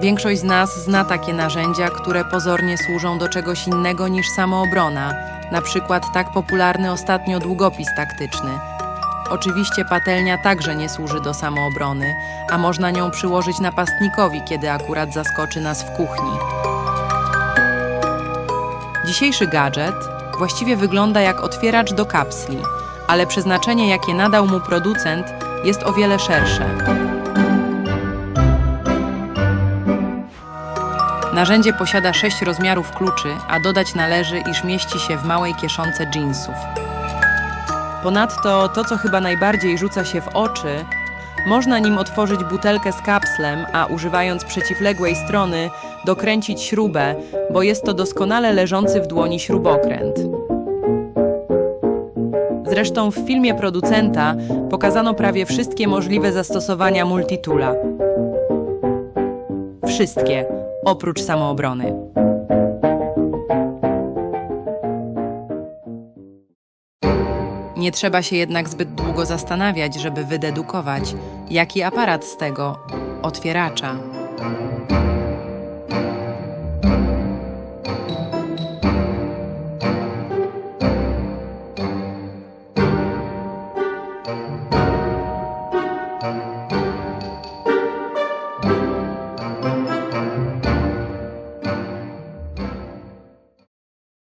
Większość z nas zna takie narzędzia, które pozornie służą do czegoś innego niż samoobrona, na przykład tak popularny ostatnio długopis taktyczny. Oczywiście patelnia także nie służy do samoobrony, a można nią przyłożyć napastnikowi, kiedy akurat zaskoczy nas w kuchni. Dzisiejszy gadżet właściwie wygląda jak otwieracz do kapsli, ale przeznaczenie, jakie nadał mu producent, jest o wiele szersze. Narzędzie posiada sześć rozmiarów kluczy, a dodać należy, iż mieści się w małej kieszonce jeansów. Ponadto to, co chyba najbardziej rzuca się w oczy, można nim otworzyć butelkę z kapslem, a używając przeciwległej strony dokręcić śrubę, bo jest to doskonale leżący w dłoni śrubokręt. Zresztą w filmie producenta pokazano prawie wszystkie możliwe zastosowania multitula. Wszystkie, oprócz samoobrony. Nie trzeba się jednak zbyt długo zastanawiać, żeby wydedukować, jaki aparat z tego otwieracza.